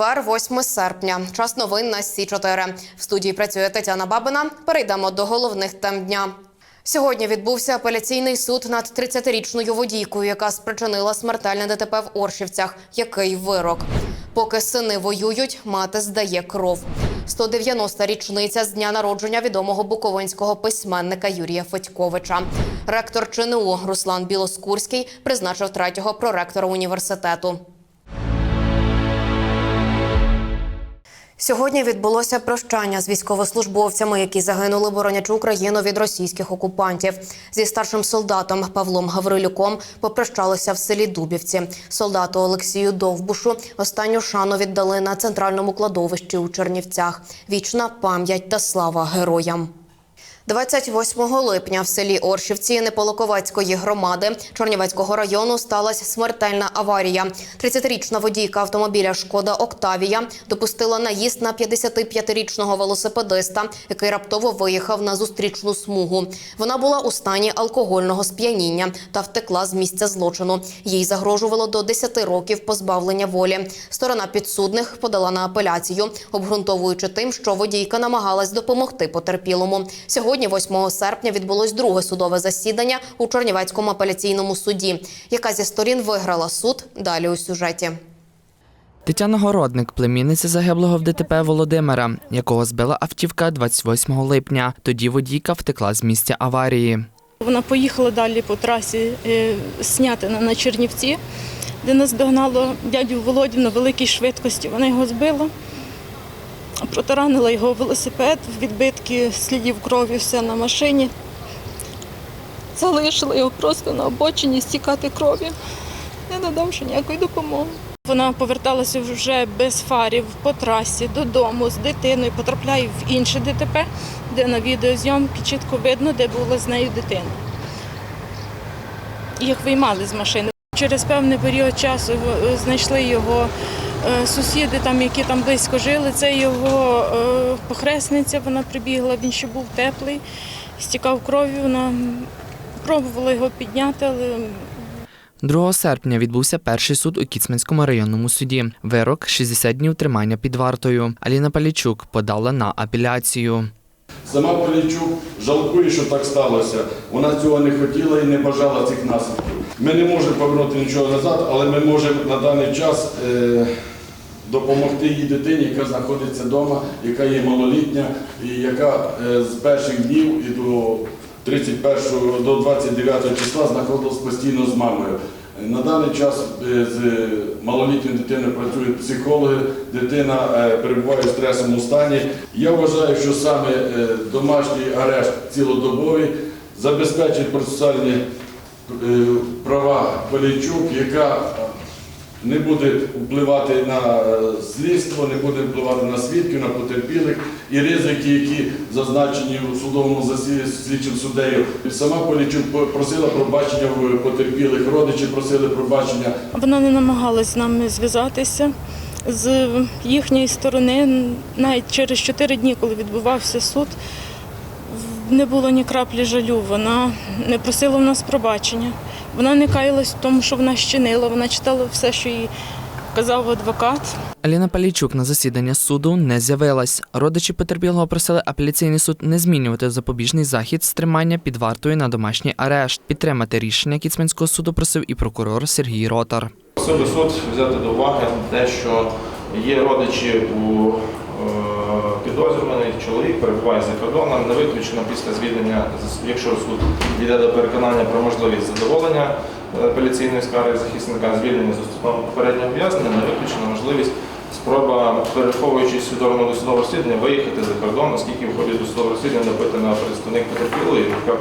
Четвер, 8 серпня. Час новин на Сі 4 В студії працює Тетяна Бабина. Перейдемо до головних тем дня. Сьогодні відбувся апеляційний суд над 30-річною водійкою, яка спричинила смертельне ДТП в Оршівцях. Який вирок? Поки сини воюють, мати здає кров. 190-та річниця з дня народження відомого буковинського письменника Юрія Федьковича. Ректор ЧНУ Руслан Білоскурський призначив третього проректора університету. Сьогодні відбулося прощання з військовослужбовцями, які загинули, боронячи Україну від російських окупантів. Зі старшим солдатом Павлом Гаврилюком попрощалися в селі Дубівці. Солдату Олексію Довбушу останню шану віддали на центральному кладовищі у Чернівцях. Вічна пам'ять та слава героям. 28 липня в селі Оршівці Неполоковецької громади Чорнівецького району сталася смертельна аварія. 30-річна водійка автомобіля Шкода Октавія допустила наїзд на 55-річного велосипедиста, який раптово виїхав на зустрічну смугу. Вона була у стані алкогольного сп'яніння та втекла з місця злочину. Їй загрожувало до 10 років позбавлення волі. Сторона підсудних подала на апеляцію, обґрунтовуючи тим, що водійка намагалась допомогти потерпілому. Сьогодні, 8 серпня, відбулось друге судове засідання у Чернівецькому апеляційному суді. Яка зі сторін виграла суд? Далі у сюжеті. Тетяна Городник, племінниця загиблого в ДТП Володимира, якого збила автівка 28 липня. Тоді водійка втекла з місця аварії. Вона поїхала далі по трасі е, Снятина на Чернівці, де нас догнало дядю Володю на великій швидкості. Вона його збила, протаранила його велосипед, відбитки слідів крові все на машині. Залишила його просто на обочині стікати крові, не надавши ніякої допомоги. Вона поверталася вже без фарів по трасі додому з дитиною, потрапляє в інше ДТП, де на відеозйомці чітко видно, де була з нею дитина. Їх виймали з машини. Через певний період часу е, знайшли його е, сусіди, там, які там близько жили. Це його е, похресниця, вона прибігла, він ще був теплий, стікав кров'ю. Вона пробувала його підняти, але 2 серпня відбувся перший суд у Кіцманському районному суді. Вирок 60 днів тримання під вартою. Аліна Палічук подала на апеляцію. Сама Полічук жалкує, що так сталося. Вона цього не хотіла і не бажала цих наслідків. Ми не можемо повернути нічого назад, але ми можемо на даний час е, допомогти їй дитині, яка знаходиться вдома, яка є малолітня і яка е, з перших днів і до 31 до 29 числа знаходилась постійно з мамою. На даний час е, з малолітньою дитиною працюють психологи, дитина перебуває в стресовому стані. Я вважаю, що саме домашній арешт цілодобовий забезпечить процесуальні права Полійчук, яка не буде впливати на е, слідство, не буде впливати на свідків, на потерпілих і ризики, які зазначені у судовому засіданні слідчим суддею. Сама Полічук просила пробачення в потерпілих, родичі просили пробачення. Вона не намагалась з нами зв'язатися. З їхньої сторони, навіть через чотири дні, коли відбувався суд, не було ні краплі жалю. Вона не просила в нас пробачення. Вона не каялась в тому, що вона щинила. Вона читала все, що їй казав адвокат. Аліна Палійчук на засідання суду не з'явилась. Родичі потерпілого просили апеляційний суд не змінювати запобіжний захід з тримання під вартою на домашній арешт. Підтримати рішення Кіцманського суду просив і прокурор Сергій Ротар. Просив би суд взяти до уваги те, що є родичі у підозрюваний чоловік перебуває за кордоном, не виключено після звільнення, якщо суд йде до переконання про можливість задоволення е, апеляційної скарги захисника, звільнення з установи попереднього ув'язнення, не виключено можливість спроба, переховуючись органу досудового розслідування, виїхати за кордон, оскільки в ході досудового розслідування допитана представник потерпілої, яка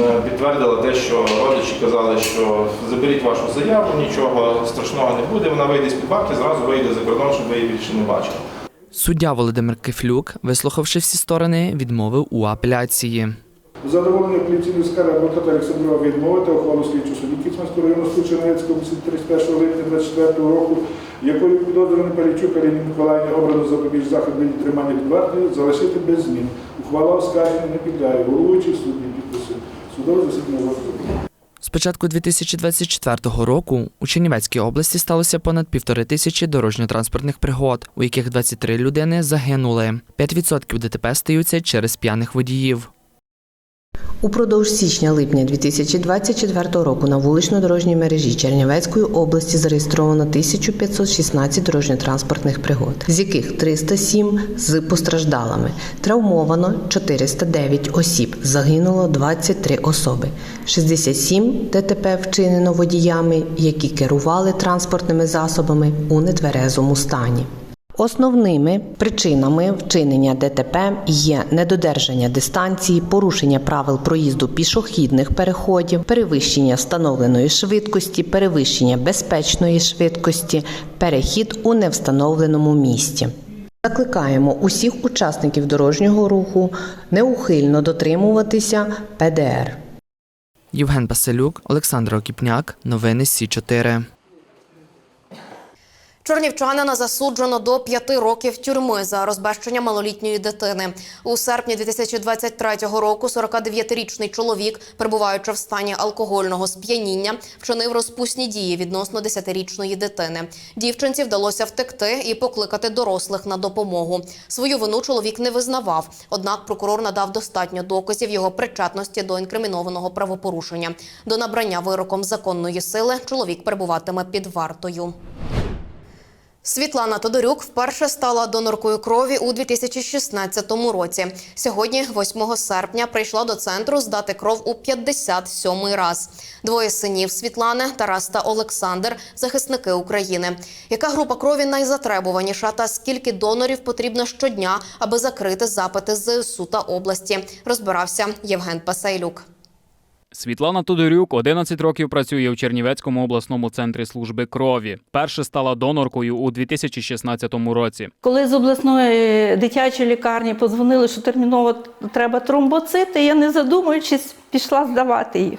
е, підтвердила те, що родичі казали, що заберіть вашу заяву, нічого страшного не буде, вона вийде з під варти, зразу вийде за кордон, щоб ви її більше не бачили. Суддя Володимир Кифлюк, вислухавши всі сторони, відмовив у апеляції. Задоволення апеляційної скарги адвоката Олександрова відмовити ухвалу слідчого суду Кіцманського району області 31 липня 2024 року, якою підозрюваний Парічук Аліні Миколаївні обрано запобіж захід від тримання вартою, залишити без змін. Ухвала оскарження не підлягає, головуючий суд не підписує. Судове засідання готове. З початку 2024 року у Чернівецькій області сталося понад півтори тисячі дорожньо-транспортних пригод, у яких 23 людини загинули. 5% ДТП стаються через п'яних водіїв. Упродовж січня-липня 2024 року на вулично-дорожній мережі Чернівецької області зареєстровано 1516 дорожньо-транспортних пригод, з яких 307 з постраждалими. Травмовано 409 осіб, загинуло 23 особи. 67 ДТП вчинено водіями, які керували транспортними засобами у нетверезому стані. Основними причинами вчинення ДТП є недодержання дистанції, порушення правил проїзду пішохідних переходів, перевищення встановленої швидкості, перевищення безпечної швидкості, перехід у невстановленому місці. Закликаємо усіх учасників дорожнього руху неухильно дотримуватися ПДР. Євген Паселюк, Олександр Окіпняк. Новини Сі 4 Чернівчанина засуджено до п'яти років тюрми за розбещення малолітньої дитини. У серпні 2023 року 49-річний чоловік, перебуваючи в стані алкогольного сп'яніння, вчинив розпусні дії відносно 10-річної дитини. Дівчинці вдалося втекти і покликати дорослих на допомогу. Свою вину чоловік не визнавав. Однак прокурор надав достатньо доказів його причетності до інкримінованого правопорушення. До набрання вироком законної сили чоловік перебуватиме під вартою. Світлана Тодорюк вперше стала доноркою крові у 2016 році. Сьогодні, 8 серпня, прийшла до центру здати кров у 57-й раз. Двоє синів Світлани, Тарас та Олександр захисники України. Яка група крові найзатребуваніша та скільки донорів потрібно щодня, аби закрити запити з ЗСУ та області? Розбирався Євген Пасайлюк. Світлана Тодорюк 11 років працює у Чернівецькому обласному центрі служби крові. Перше стала доноркою у 2016 році. Коли з обласної дитячої лікарні подзвонили, що терміново треба тромбоцити, я не задумуючись пішла здавати їх.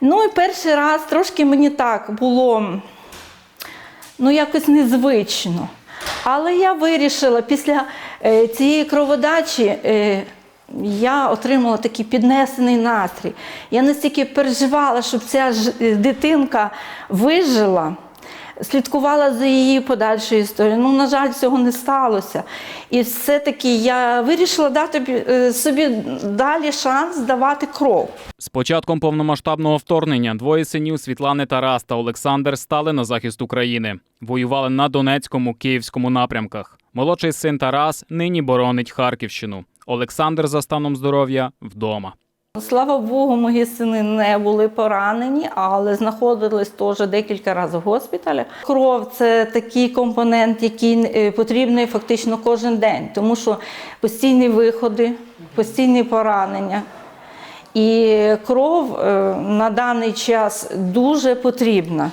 Ну і перший раз трошки мені так було ну, якось незвично. Але я вирішила після е, цієї кроводачі. Я отримала такий піднесений настрій. Я настільки переживала, щоб ця ж е, дитинка вижила, слідкувала за її подальшою історією. Ну, на жаль, цього не сталося. І все-таки я вирішила дати е, собі далі шанс здавати кров. З початком повномасштабного вторгнення двоє синів Світлани Тарас та Олександр стали на захист України. Воювали на Донецькому, Київському напрямках. Молодший син Тарас нині боронить Харківщину. Олександр за станом здоров'я вдома. Слава Богу, мої сини не були поранені, але знаходились теж декілька разів в госпіталі. Кров це такий компонент, який е, потрібний фактично кожен день, тому що постійні виходи, постійні поранення. І кров е, на даний час дуже потрібна.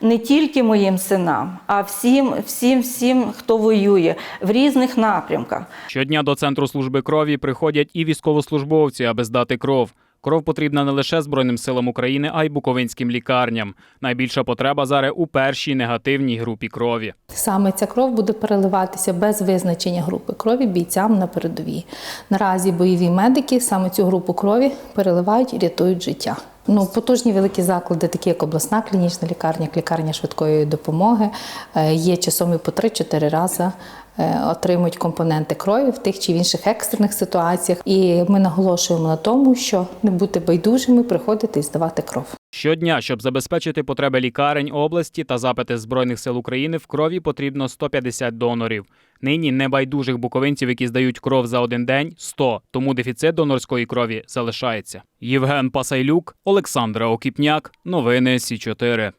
Не тільки моїм синам, а всім, всім, всім, хто воює в різних напрямках. Щодня до центру служби крові приходять і військовослужбовці, аби здати кров. Кров потрібна не лише Збройним силам України, а й буковинським лікарням. Найбільша потреба зараз у першій негативній групі крові. Саме ця кров буде переливатися без визначення групи крові бійцям на передовій. Наразі бойові медики саме цю групу крові переливають і рятують життя. Ну, потужні великі заклади, такі як обласна клінічна лікарня, як лікарня швидкої допомоги, е, є часом і по 3-4 рази е, отримують компоненти крові в тих чи в інших екстрених ситуаціях. І ми наголошуємо на тому, що не бути байдужими, приходити і здавати кров. Щодня, щоб забезпечити потреби лікарень області та запити Збройних сил України, в крові потрібно 150 донорів. Нині небайдужих буковинців, які здають кров за один день, 100, тому дефіцит донорської крові залишається. Євген Пасайлюк, Олександра Окіпняк. Новини Сі 4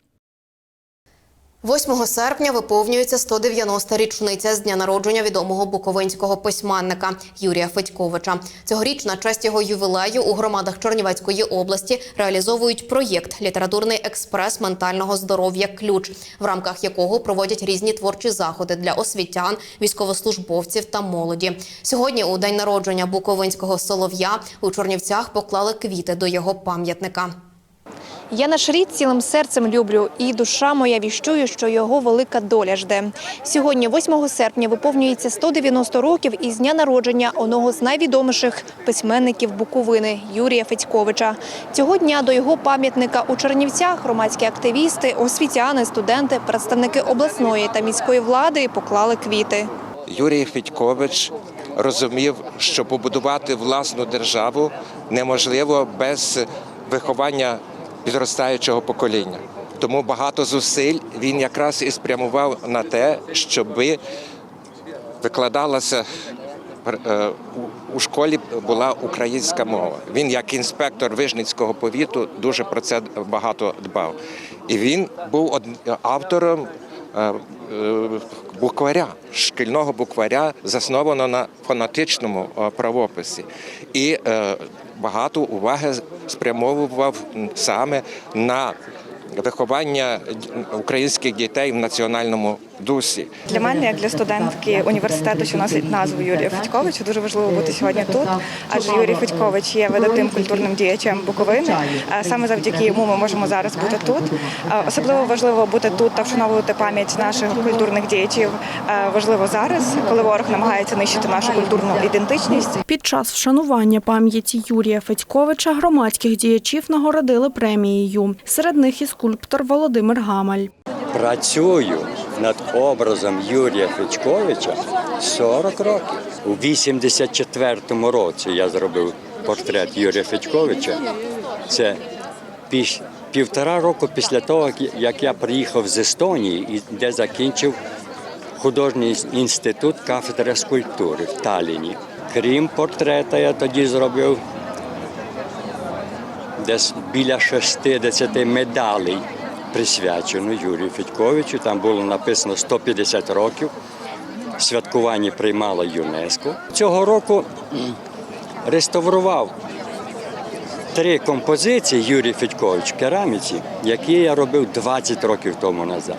8 серпня виповнюється 190-та річниця з дня народження відомого буковинського письменника Юрія Федьковича. Цьогоріч на честь його ювілею у громадах Чернівецької області реалізовують проєкт Літературний експрес ментального здоров'я Ключ, в рамках якого проводять різні творчі заходи для освітян, військовослужбовців та молоді. Сьогодні, у день народження буковинського солов'я, у Чернівцях поклали квіти до його пам'ятника. Я наш рід цілим серцем люблю, і душа моя віщує, що його велика доля жде. Сьогодні, 8 серпня, виповнюється 190 років із дня народження одного з найвідоміших письменників Буковини Юрія Федьковича. Цього дня до його пам'ятника у Чернівцях громадські активісти, освітяни, студенти, представники обласної та міської влади поклали квіти. Юрій Федькович розумів, що побудувати власну державу неможливо без виховання підростаючого покоління. Тому багато зусиль він якраз і спрямував на те, щоби викладалася е, у- школі була українська мова. Він, як інспектор Вижницького повіту, дуже про це багато дбав. І він був автором е, е, букваря, шкільного букваря, засновано на фонетичному правописі. І багато уваги спрямовував саме на виховання українських дітей в національному дусі. Для мене, як для студентки університету, що носить назву Юрія Федьковича, дуже важливо бути сьогодні тут. Адже Юрій Федькович є видатним культурним діячем Буковини. Саме завдяки йому ми можемо зараз бути тут. Особливо важливо бути тут та вшановувати пам'ять наших культурних діячів. Важливо зараз, коли ворог намагається нищити нашу культурну ідентичність. Під час вшанування пам'яті Юрія Федьковича громадських діячів нагородили премією. Серед них і скульптор Володимир Гамаль. Працюю над образом Юрія Федьковича 40 років. У 84-му році я зробив портрет Юрія Федьковича. Це піш- півтора року після того, як я приїхав з Естонії, і де закінчив художній інститут кафедри скульптури в Талліні. Крім портрета, я тоді зробив десь біля 60 медалей присвячено Юрію Федьковичу. Там було написано 150 років. Святкування приймала ЮНЕСКО. Цього року реставрував три композиції Юрій Федькович кераміці, які я робив 20 років тому назад.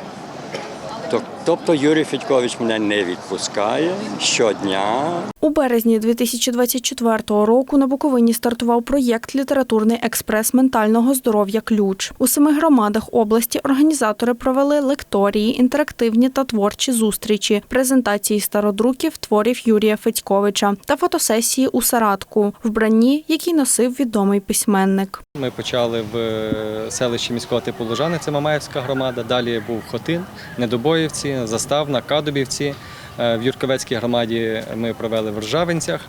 Тобто Юрій Федькович мене не відпускає щодня. У березні 2024 року на Буковині стартував проєкт Літературний експрес ментального здоров'я Ключ. У семи громадах області організатори провели лекторії, інтерактивні та творчі зустрічі, презентації стародруків творів Юрія Федьковича та фотосесії у Саратку, вбранні, які носив відомий письменник. Ми почали в е, селищі міського типу Лужани, це Мамаївська громада. Далі був Хотин, Недобоївці, Заставна, Кадубівці. Е, В Юрковецькій громаді ми провели в Ржавинцях.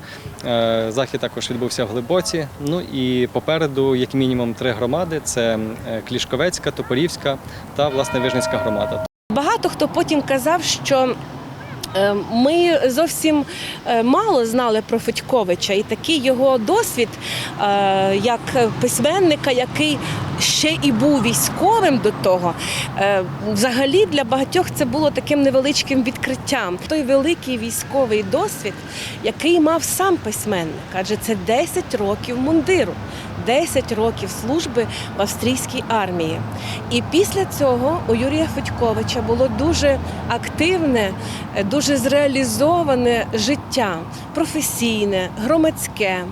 Е, Захід також відбувся в Глибоці. Ну і попереду, як мінімум, три громади: це е, Клішковецька, Топорівська та власне Вижницька громада. Багато хто потім казав, що ми зовсім е, мало знали про Федьковича, і такий його досвід е, як письменника, який ще і був військовим до того. е, Взагалі для багатьох це було таким невеличким відкриттям. Той великий військовий досвід, який мав сам письменник, адже це 10 років мундиру. 10 років служби в австрійській армії. І після цього у Юрія Федьковича було дуже активне, е, дуже зреалізоване життя, професійне, громадське.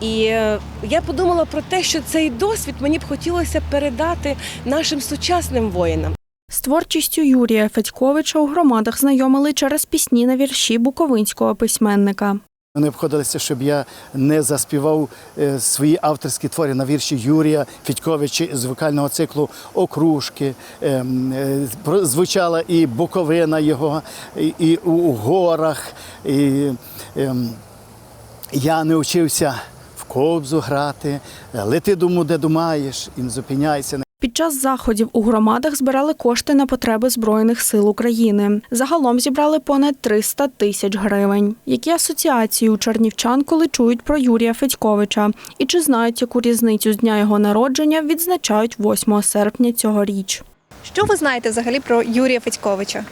І е, я подумала про те, що цей досвід мені б хотілося передати нашим сучасним воїнам. З творчістю Юрія Федьковича у громадах знайомили через пісні на вірші буковинського письменника. Вони обходилися, щоб я не заспівав е, свої авторські твори на вірші Юрія Федьковича з вокального циклу Окружки. Ем, е, Звучала і Буковина його, і, у, горах. І, ем, я не вчився в кобзу грати. Лети дому, де думаєш, і не зупиняйся. Час заходів у громадах збирали кошти на потреби Збройних сил України. Загалом зібрали понад 300 тисяч гривень. Які асоціації у чернівчан, коли чують про Юрія Федьковича? І чи знають, яку різницю з дня його народження відзначають 8 серпня цьогоріч? Що ви знаєте взагалі про Юрія Федьковича?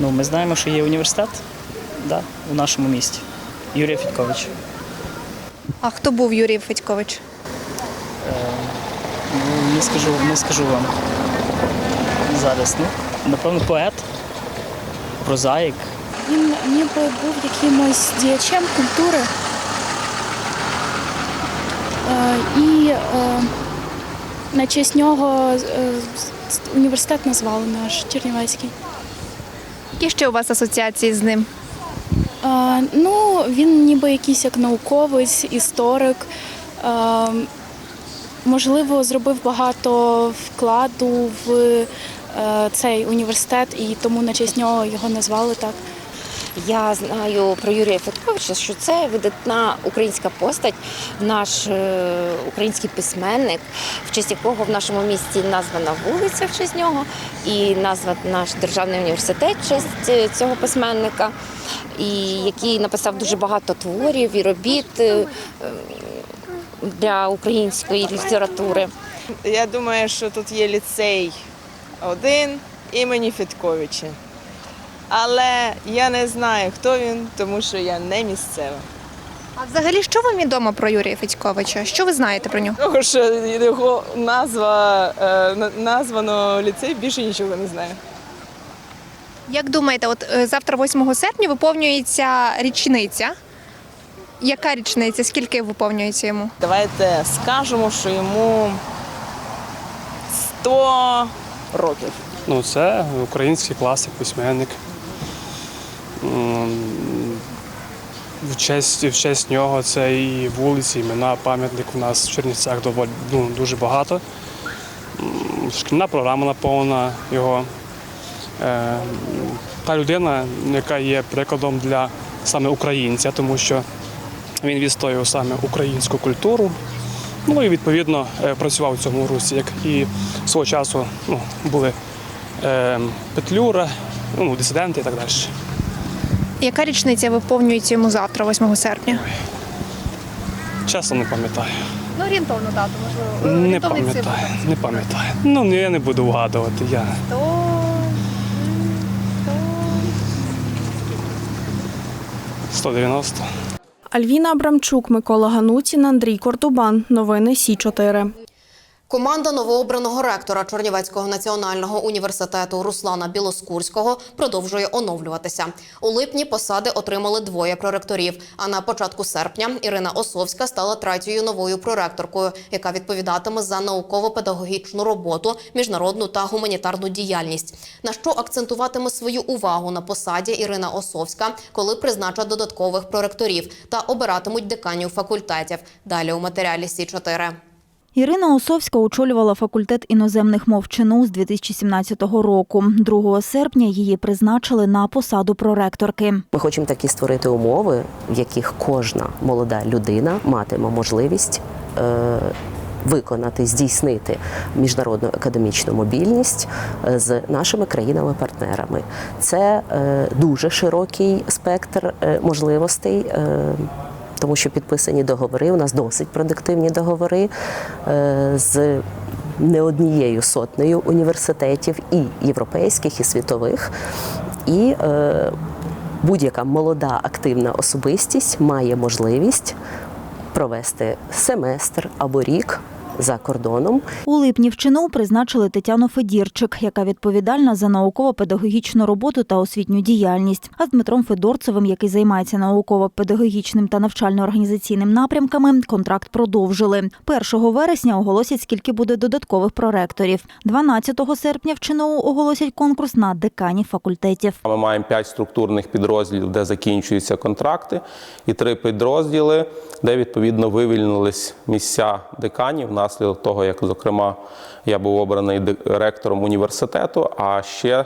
Ну, ми знаємо, що є університет да, у нашому місті. Юрія Федькович. А хто був Юрій Федькович? Скажу, не скажу вам зараз. Ну, напевно, поет, прозаїк. Він ніби був якимось діячем культури. Е, і е, На честь нього е, університет назвали наш Чернівецький. Які ще у вас асоціації з ним? Е, ну, він ніби якийсь як науковець, історик. Можливо, зробив багато вкладу в е, цей університет, і тому на честь нього його назвали так. Я знаю про Юрія Федоровича, що це видатна українська постать, наш е, український письменник, в честь якого в нашому місті названа вулиця в честь нього, і назван наш державний університет в честь е, цього письменника, і який написав дуже багато творів і робіт для української літератури. Я думаю, що тут є ліцей один імені Федьковича. Але я не знаю, хто він, тому що я не місцева. А взагалі, що вам відомо про Юрія Федьковича? Що ви знаєте про нього? Тому що його назва е, названо ліцей, більше нічого не знаю. Як думаєте, от е, завтра, 8 серпня, виповнюється річниця. Яка річниця? Скільки виповнюється йому? Давайте скажемо, що йому 100 років. Ну, це український класик, письменник. В честь, в честь нього це і вулиці, імена, пам'ятник у нас в Чернівцях доволі ну, дуже багато. Шкільна програма наповнена його. Е, Та людина, яка є прикладом для саме українця, тому що він відстоював саме українську культуру. Ну і відповідно е, працював у цьому русі, як і свого часу ну, були е, Петлюра, ну, дисиденти і так далі. Яка річниця виповнюється йому завтра, 8 серпня? Чесно не пам'ятаю. Ну, орієнтовну дату, можливо. Не пам'ятаю, не пам'ятаю. Ну, я не буду вгадувати. Я... – 190. Альвіна Абрамчук, Микола Ганутін, Андрій Кордубан. Новини Сі 4 Команда новообраного ректора Чернівецького національного університету Руслана Білоскурського продовжує оновлюватися. У липні посади отримали двоє проректорів. А на початку серпня Ірина Осовська стала третьою новою проректоркою, яка відповідатиме за науково-педагогічну роботу, міжнародну та гуманітарну діяльність. На що акцентуватиме свою увагу на посаді Ірина Осовська, коли призначать додаткових проректорів та обиратимуть деканів факультетів. Далі у матеріалі Сі 4 Ірина Осовська очолювала факультет іноземних мов ЧНУ з 2017 року. 2 серпня її призначили на посаду проректорки. Ми хочемо такі створити умови, в яких кожна молода людина матиме можливість. Е- Виконати, здійснити міжнародну академічну мобільність е, з нашими країнами-партнерами. Це е, дуже широкий спектр можливостей, тому що підписані договори. У нас досить продуктивні договори е, з не однією сотнею університетів і європейських, і світових. І е, будь-яка молода активна особистість має можливість провести семестр або рік за кордоном. У липні в ЧНУ призначили Тетяну Федірчик, яка відповідальна за науково-педагогічну роботу та освітню діяльність. А з Дмитром Федорцевим, який займається науково-педагогічним та навчально-організаційним напрямками, контракт продовжили. 1 вересня оголосять, скільки буде додаткових проректорів. 12 серпня в ЧНУ оголосять конкурс на деканів факультетів. Ми маємо п'ять структурних підрозділів, де закінчуються контракти, і три підрозділи, де відповідно вивільнились місця деканів внаслідок того, як зокрема я був обраний ректором університету. А ще е,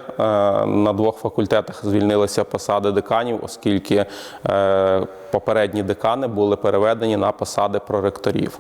на двох факультетах звільнилися посади деканів, оскільки е, попередні декани були переведені на посади проректорів.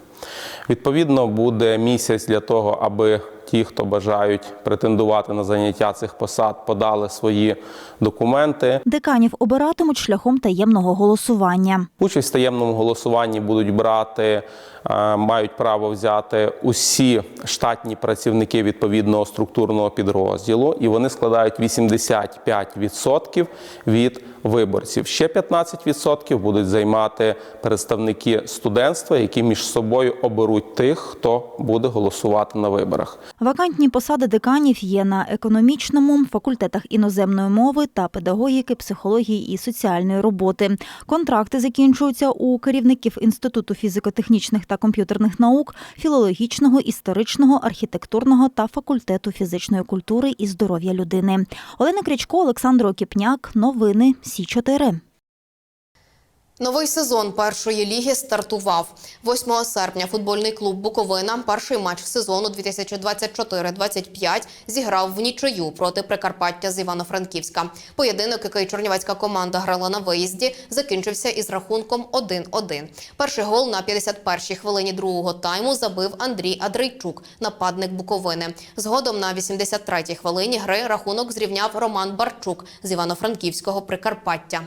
Відповідно, буде місяць для того, аби ті, хто бажають претендувати на заняття цих посад, подали свої документи. Деканів обиратимуть шляхом таємного голосування. Участь в таємному голосуванні будуть брати, е, мають право взяти усі штатні працівники відповідного структурного підрозділу, і вони складають 85% від виборців. Ще 15% будуть займати представники студентства, які між собою оберуть тих, хто буде голосувати на виборах. Вакантні посади деканів є на економічному, факультетах іноземної мови та педагогіки, психології і соціальної роботи. Контракти закінчуються у керівників Інституту фізико-технічних та комп'ютерних наук, філологічного, історичного, архітектурного та факультету фізичної культури і здоров'я людини. Олена Крічко, Олександр Окіпняк. Новини Сі 4 Новий сезон першої ліги стартував 8 серпня. Футбольний клуб Буковина перший матч сезону 2024-25 зіграв в нічию проти Прикарпаття з Івано-Франківська. Поєдинок, який чорнівецька команда грала на виїзді, закінчився із рахунком 1-1. Перший гол на 51-й хвилині другого тайму забив Андрій Адрейчук, нападник Буковини. Згодом на 83-й хвилині гри рахунок зрівняв Роман Барчук з Івано-Франківського Прикарпаття.